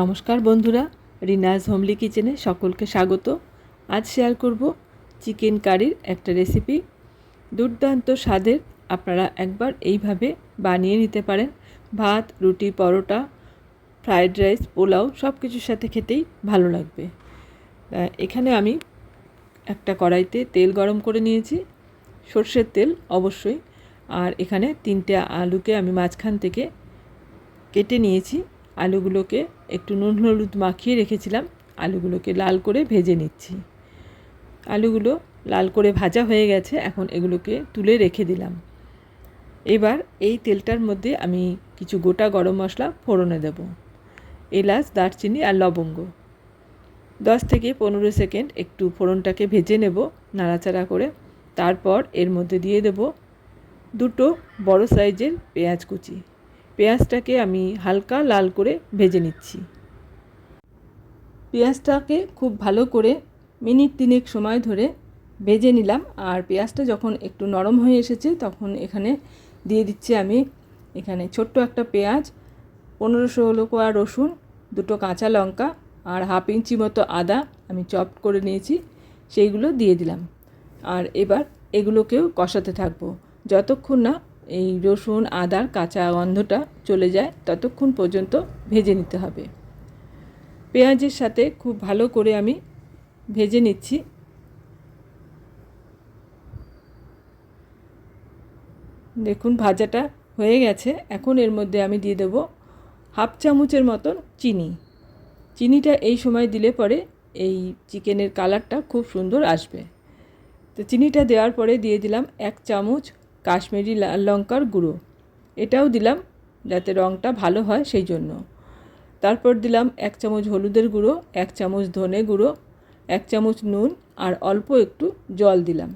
নমস্কার বন্ধুরা, রিনাজ হোমলি কিচেনে সকলকে স্বাগত। আজ শেয়ার করব চিকেন কারির একটা রেসিপি দুর্দান্ত স্বাদের আপনারা একবার এইভাবে বানিয়ে নিতে পারেন। ভাত, রুটি, পরোটা ফ্রায়েড রাইস পোলাও সব কিছুর সাথে খেতেই ভালো লাগবে। এখানে আমি একটা কড়াইতে তেল গরম করে নিয়েছি। সর্ষের তেল অবশ্যই। আর এখানে তিনটে আলুকে আমি মাঝখান থেকে কেটে নিয়েছি। আলুগুলোকে একটু নুন হলুদ মাখিয়ে রেখেছিলাম। আলুগুলোকে লাল করে ভেজে নিচ্ছি। আলুগুলো লাল করে ভাজা হয়ে গেছে, এখন এগুলোকে তুলে রেখে দিলাম। এবার এই তেলটার মধ্যে আমি কিছু গোটা গরম মশলা ফোড়নে দেব। এলাচ, দারচিনি আর লবঙ্গ। দশ থেকে পনেরো সেকেন্ড একটু ফোড়নটাকে ভেজে নেব নাড়াচাড়া করে। তারপর এর মধ্যে দিয়ে দেব দুটো বড় সাইজের পেঁয়াজ কুচি। পেঁয়াজটাকে আমি হালকা লাল করে ভেজে নিচ্ছি। পেঁয়াজটাকে খুব ভালো করে মিনিট তিনেক সময় ধরে ভেজে নিলাম আর পেঁয়াজটা যখন একটু নরম হয়ে এসেছে তখন এখানে দিয়ে দিচ্ছি আমি এখানে ছোট্ট একটা পেঁয়াজ পনেরো ষোলো কোয়া রসুন, দুটো কাঁচা লঙ্কা আর হাফ ইঞ্চি মতো আদা আমি চপ করে নিয়েছি, সেইগুলো দিয়ে দিলাম। আর এবার এগুলোকেও কষাতে থাকব। যতক্ষণ না এই রসুন, আদার কাঁচা গন্ধটা চলে যায়, ততক্ষণ পর্যন্ত ভেজে নিতে হবে। পেঁয়াজের সাথে খুব ভালো করে আমি ভেজে নিচ্ছি। দেখুন, ভাজাটা হয়ে গেছে। এখন এর মধ্যে আমি দিয়ে দেবো হাফ চামচের মতন চিনি। চিনিটা এই সময় দিলে পরে এই চিকেনের কালারটা খুব সুন্দর আসবে। তো চিনিটা দেওয়ার পরে দিয়ে দিলাম এক চামচ কাশ্মীরি লাল লঙ্কার গুঁড়ো। এটাও দিলাম যাতে রঙটা ভালো হয় সেই জন্য। তারপর দিলাম এক চামচ হলুদের গুঁড়ো, এক চামচ ধনে গুঁড়ো, এক চামচ নুন আর অল্প একটু জল দিলাম।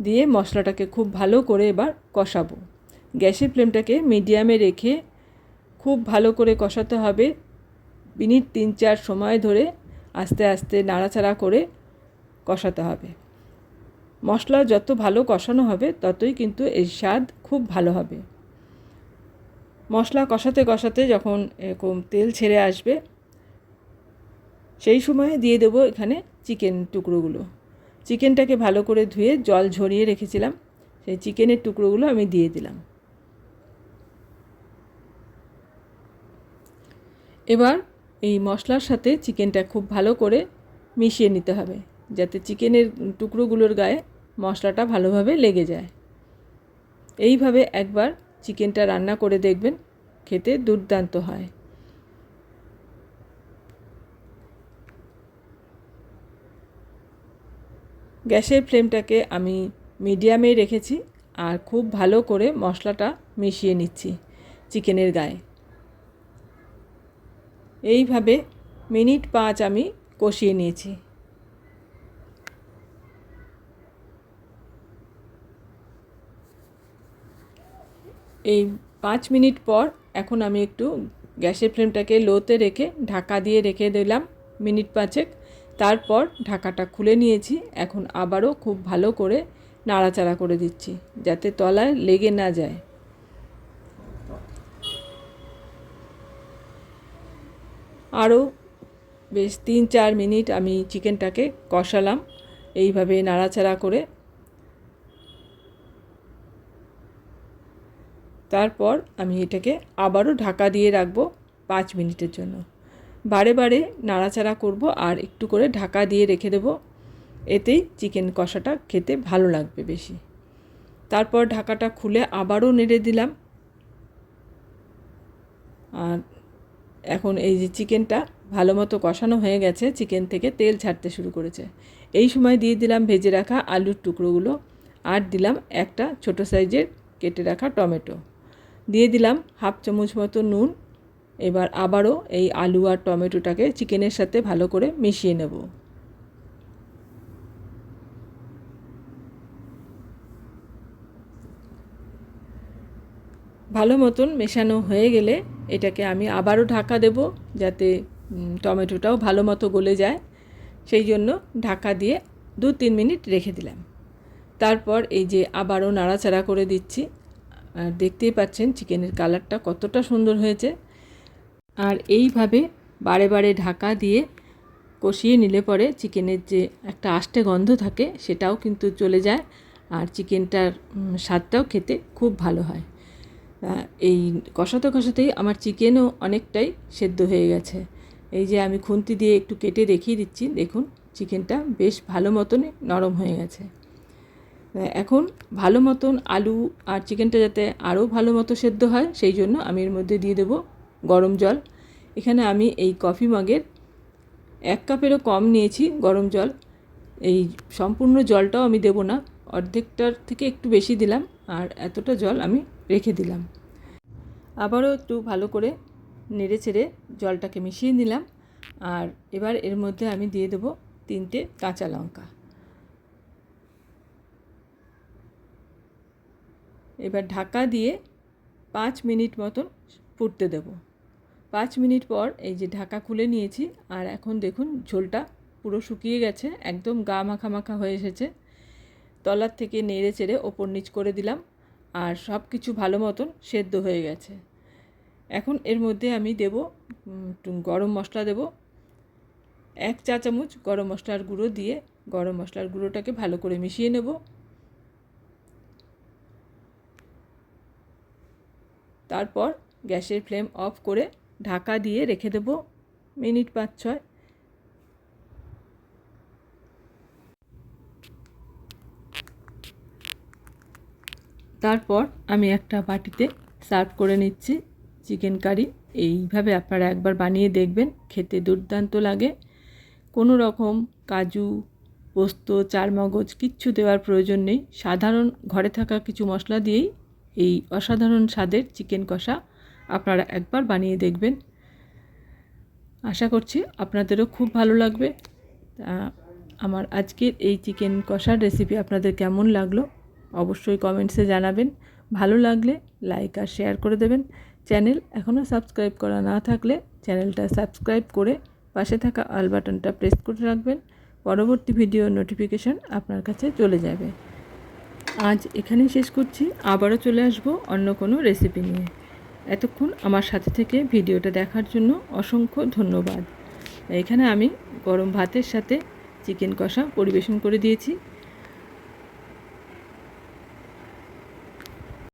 দিয়ে মশলাটাকে খুব ভালো করে এবার কষাবো। গ্যাসের ফ্লেমটাকে মিডিয়ামে রেখে খুব ভালো করে কষাতে হবে। মিনিট তিন চার সময় ধরে আস্তে আস্তে নাড়াচাড়া করে কষাতে হবে। মশলা যত ভালো কষানো হবে, ততই কিন্তু এর স্বাদ খুব ভালো হবে। মশলা কষাতে কষাতে যখন এরকম তেল ছেড়ে আসবে, সেই সময়ে দিয়ে দেবো এখানে চিকেন টুকরোগুলো। চিকেনটাকে ভালো করে ধুয়ে জল ঝরিয়ে রেখেছিলাম, সেই চিকেনের টুকরোগুলো আমি দিয়ে দিলাম। এবার এই মশলার সাথে চিকেনটা খুব ভালো করে মিশিয়ে নিতে হবে। যাতে চিকেনের টুকরোগুলোর গায়ে মশলাটা ভালোভাবে লেগে যায়। এইভাবে একবার চিকেনটা রান্না করে দেখবেন, খেতে দুর্দান্ত হয়। গ্যাসের ফ্লেমটাকে আমি মিডিয়ামে রেখেছি আর খুব ভালো করে মশলাটা মিশিয়ে নিচ্ছি চিকেনের গায়ে। এইভাবে মিনিট পাঁচ আমি কষিয়ে নিয়েছি। এই পাঁচ মিনিট পর এখন আমি একটু গ্যাসের ফ্লেমটাকে লোতে রেখে ঢাকা দিয়ে রেখে দিলাম মিনিট পাঁচেক। তারপর ঢাকাটা খুলে নিয়েছি। এখন আবারও খুব ভালো করে নাড়াচাড়া করে দিচ্ছি যাতে তলায় লেগে না যায়। আরও বেশ তিন চার মিনিট আমি চিকেনটাকে কষালাম। এইভাবে নাড়াচাড়া করে তারপর আমি এটাকে আবারও ঢাকা দিয়ে রাখব পাঁচ মিনিটের জন্য। বারে বারে নাড়াচাড়া করব আর একটু করে ঢাকা দিয়ে রেখে দেবো। এতেই চিকেন কষাটা খেতে ভালো লাগবে বেশি। তারপর ঢাকাটা খুলে আবারও নেড়ে দিলাম। আর এখন এই যে চিকেনটা ভালো মতো কষানো হয়ে গেছে, চিকেন থেকে তেল ছাড়তে শুরু করেছে। এই সময় দিয়ে দিলাম ভেজে রাখা আলুর টুকরোগুলো আর দিলাম একটা ছোট সাইজের কেটে রাখা টমেটো। দিয়ে দিলাম হাফ চামচ মতো নুন। এবার আবারও এই আলু আর টমেটোটাকে চিকেনের সাথে ভালো করে মিশিয়ে নেব। ভালো মতন মেশানো হয়ে গেলে এটাকে আমি আবারও ঢাকা দেব যাতে টমেটোটাও ভালো মতো গলে যায়। সেই জন্য ঢাকা দিয়ে দু তিন মিনিট রেখে দিলাম। তারপর এই যে আবারও নাড়াচাড়া করে দিচ্ছি আর দেখতেই পাচ্ছেন চিকেনের কালারটা কতটা সুন্দর হয়েছে। আর এইভাবে বারে বারে ঢাকা দিয়ে কষিয়ে নিলে পরে চিকেনের যে একটা আষ্টে গন্ধ থাকে সেটাও কিন্তু চলে যায় আর চিকেনটার স্বাদটাও খেতে খুব ভালো হয়। এই কষাতে কষাতেই আমার চিকেনও অনেকটাই সেদ্ধ হয়ে গেছে। এই যে আমি খুন্তি দিয়ে একটু কেটে দেখিয়ে দিচ্ছি, দেখুন, চিকেনটা বেশ ভালো মতনই নরম হয়ে গেছে। এখন ভালো মতন আলু আর চিকেনটা যাতে আরও ভালো মতো সেদ্ধ হয়, সেই জন্য আমি এর মধ্যে দিয়ে দেবো গরম জল। এখানে আমি এই কফি মগের এক কাপেরও কম নিয়েছি গরম জল। এই সম্পূর্ণ জলটাও আমি দেবো না, অর্ধেকটার থেকে একটু বেশি দিলাম আর এতটা জল আমি রেখে দিলাম। আবারও একটু ভালো করে নেড়ে চেড়ে জলটাকে মিশিয়ে নিলাম আর এবার এর মধ্যে আমি দিয়ে দেবো তিনটে কাঁচা লঙ্কা। এবার ঢাকা দিয়ে পাঁচ মিনিট মতন ফুটতে দেবো। পাঁচ মিনিট পর এই যে ঢাকা খুলে নিয়েছি, আর এখন দেখুন ঝোলটা পুরো শুকিয়ে গেছে, একদম গা মাখা মাখা হয়ে এসেছে। তলার থেকে নেড়ে চেড়ে ওপর নিচ করে দিলাম, আর সব কিছু ভালো মতন সেদ্ধ হয়ে গেছে। এখন এর মধ্যে আমি দেব গরম মশলা দেব, এক চা চামচ গরম মশলার গুঁড়ো দিয়ে গরম মশলার গুঁড়োটাকে ভালো করে মিশিয়ে নেব। তারপর গ্যাসের ফ্লেম অফ করে ঢাকা দিয়ে রেখে দেব মিনিট পাঁচ ছয়। তারপর আমি একটা বাটিতে সার্ভ করে নিচ্ছি চিকেন কারি। এইভাবে আপনারা একবার বানিয়ে দেখবেন, খেতে দুর্দান্ত লাগে। কোনো রকম কাজু, পোস্ত, চারমগজ কিচ্ছু দেওয়ার প্রয়োজন নেই। সাধারণ ঘরে থাকা কিছু মশলা দিয়েই এই অসাধারণ স্বাদের চিকেন কষা আপনারা একবার বানিয়ে দেখবেন। আশা করছি আপনাদেরও খুব ভালো লাগবে। আমার আজকের এই চিকেন কষার রেসিপি আপনাদের কেমন লাগল অবশ্যই কমেন্টসে জানাবেন। ভালো লাগলে লাইক আর শেয়ার করে দেবেন। চ্যানেল এখনও সাবস্ক্রাইব করা না থাকলে চ্যানেলটা সাবস্ক্রাইব করে পাশে থাকা আল বাটনটা প্রেস করে রাখবেন। পরবর্তী ভিডিও নোটিফিকেশন আপনার কাছে চলে যাবে। আজ এখানেই শেষ করছি। আবারও চলে আসব অন্য কোনো রেসিপি নিয়ে। এতক্ষণ আমার সাথে থেকে ভিডিওটা দেখার জন্য অসংখ্য ধন্যবাদ। এখানে আমি গরম ভাতের সাথে চিকেন কষা পরিবেশন করে দিয়েছি।